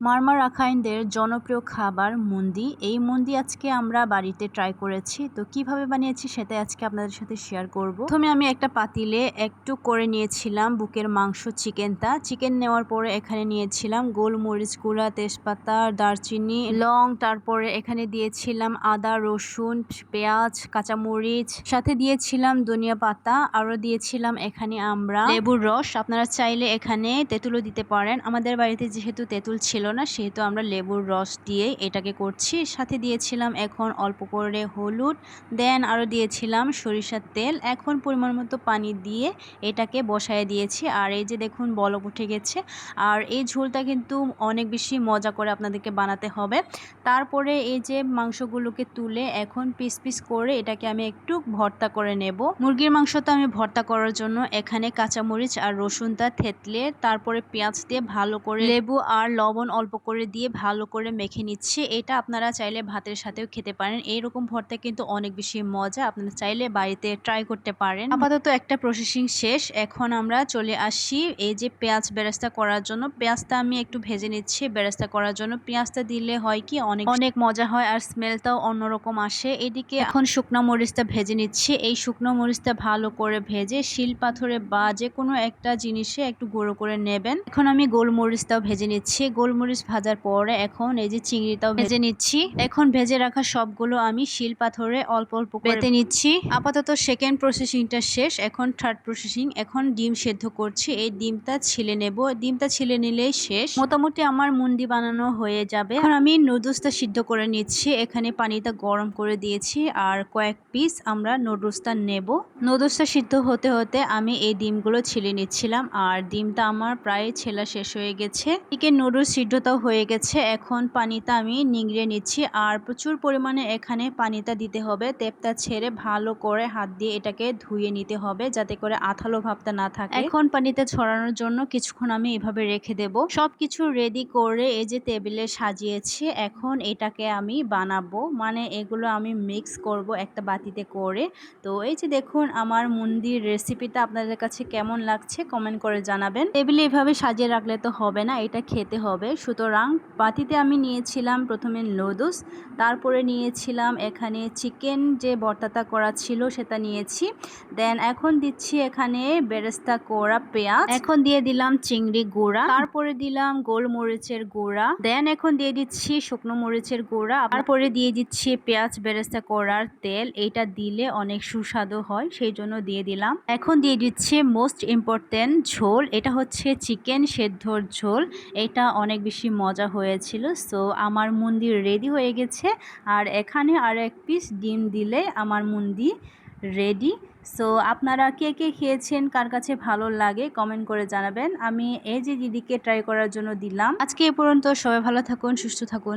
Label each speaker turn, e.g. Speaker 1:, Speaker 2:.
Speaker 1: মারমা রাখাইনদের জনপ্রিয় খাবার মুন্দি এই মুন্দি আজকে আমরা বাড়িতে ট্রাই করেছি। তো কীভাবে বানিয়েছি সেটাই আজকে আপনাদের সাথে শেয়ার করব। প্রথমে আমি একটা পাতিলে একটু করে নিয়েছিলাম বুকের মাংস চিকেনটা। চিকেন নেওয়ার পরে এখানে নিয়েছিলাম গোলমরিচ গুঁড়া, তেজপাতা, দারচিনি, লং, তারপরে এখানে দিয়েছিলাম আদা, রসুন, পেঁয়াজ, কাঁচামরিচ। সাথে দিয়েছিলাম ধনিয়া পাতা। আরও দিয়েছিলাম এখানে আমরা লেবুর রস। আপনারা চাইলে এখানে তেঁতুলও দিতে পারেন। আমাদের বাড়িতে যেহেতু তেঁতুল ছিল না, সেহেতু আমরা লেবুর রস দিয়ে এটাকে করছি। সাথে দিয়েছিলাম এখন অল্প করে হলুদ, দেন আরও দিয়েছিলাম সরিষার তেল। এখন পরিমাণ মতো পানি দিয়ে এটাকে বসায় দিয়েছি। আর এই যে দেখুন বলক উঠে গেছে। আর এই ঝোলটা কিন্তু অনেক বেশি মজা করে আপনাদেরকে বানাতে হবে। তারপরে এই যে মাংসগুলোকে তুলে এখন পিস পিস করে এটাকে আমি একটু ভর্তা করে নেব। মুরগির মাংসটা আমি ভর্তা করার জন্য এখানে কাঁচামরিচ আর রসুনটা থেতলে, তারপরে পেঁয়াজ দিয়ে ভালো করে লেবু আর লবণ অল্প করে দিয়ে ভালো করে মেখে নিচ্ছি। এটা আপনারা চাইলে ভাতের সাথেও খেতে পারেন। এইরকম ভর্তা কিন্তু অনেক বেশি মজা। আপনারা চাইলে বাড়িতে ট্রাই করতে পারেন। আপাতত একটা প্রসেসিং শেষ। এখন আমরা চলে আসি এই যে পেঁয়াজ বেরেস্তা করার জন্য। পেঁয়াজটা আমি একটু ভেজে নিচ্ছি বেরেস্তা করার জন্য। পেঁয়াজটা দিলে হয় কি অনেক অনেক মজা হয় আর স্মেলটাও অন্যরকম আসে। এদিকে এখন শুকনো মরিচটা ভেজে নিচ্ছি। এই শুকনো মরিচটা ভালো করে ভেজে শিল পাথরে বা যে কোনো একটা জিনিসে একটু গুঁড়ো করে নেবেন। এখন আমি গোলমরিচটাও ভেজে নিচ্ছি। গোলমরিচ মরিচ ভাজার পরে এখন এই যে চিংড়িটাও ভেজে নিচ্ছি। এখন ভেজে রাখা সবগুলো আমি শিল পাথরে অল্প অল্প পেতে নিচ্ছি। আপাতত সেকেন্ড প্রসেসিংটা শেষ এখন থার্ড প্রসেসিং এখন ডিম সেদ্ধ করছি। এই ডিমটা ছিলে নেব। ডিমটা ছিলে নিলেই শেষ। মোটামুটি আমার মুন্ডি বানানো হয়ে যাবে। এখন আমি নুডলসটা সিদ্ধ করে নিচ্ছি। এখানে পানিটা গরম করে দিয়েছি আর কয়েক পিস আমরা নুডলসটা নেব। নুডলসটা সিদ্ধ হতে হতে আমি এই ডিমগুলো ছিলে নিচ্ছিলাম। আর ডিমটা আমার প্রায় ছেলা শেষ হয়ে গেছে। চিকেন নুডলস সিদ্ধ সিদ্ধটাও হয়ে গেছে, এখন পানিটা আমি নিংড়ে নিচ্ছি। আর প্রচুর পরিমাণে এখানে পানিটা দিতে হবে। তেপটা ছেড়ে ভালো করে হাত দিয়ে এটাকে ধুয়ে নিতে হবে যাতে করে আঠালো ভাবটা না থাকে। এখন পানিতে ছড়ানোর জন্য কিছুক্ষণ আমি এভাবে রেখে দেব। সব কিছু রেডি করে এই যে টেবিলে সাজিয়েছি, এখন এটাকে আমি বানাবো। মানে এগুলো আমি মিক্স করব একটা বাতিতে করে। তো এই যে দেখুন, আমার মন্দির রেসিপিটা আপনাদের কাছে কেমন লাগছে কমেন্ট করে জানাবেন। টেবিলে এভাবে সাজিয়ে রাখলে তো হবে না, এটা খেতে হবে। সুতরাং বাতিতে আমি নিয়েছিলাম প্রথমে নুডলস, তারপরে নিয়েছিলাম এখানে চিকেন যে বর্তাটা করা ছিল সেটা নিয়েছি। দেন এখন দিচ্ছি এখানে বেরেস্তা করা পেঁয়াজ, এখন দিয়ে দিলাম চিংড়ি গুঁড়া, তারপরে দিলাম গোলমরিচের গুঁড়া, দেন এখন দিয়ে দিচ্ছি শুকনো মরিচের গুঁড়া, তারপরে দিয়ে দিচ্ছি পেঁয়াজ বেরেস্তা করার তেল, এইটা দিলে অনেক সুস্বাদু হয়, সেই জন্য দিয়ে দিলাম। এখন দিয়ে দিচ্ছি মোস্ট ইম্পর্টেন্ট ঝোল, এটা হচ্ছে চিকেন সেদ্ধর ঝোল, এটা অনেক বেশি বেশি মজা হয়েছিল। সো আমার মন্দির রেডি হয়ে গেছে। আর এখানে আর এক পিস ডিম দিলে আমার মন্দির রেডি সো আপনারা কে কে খেয়েছেন, কার কাছে ভালো লাগে কমেন্ট করে জানাবেন। আমি এই যে দিদিকে ট্রাই করার জন্য দিলাম। আজকে এ পর্যন্ত সবাই ভালো থাকুন, সুস্থ থাকুন।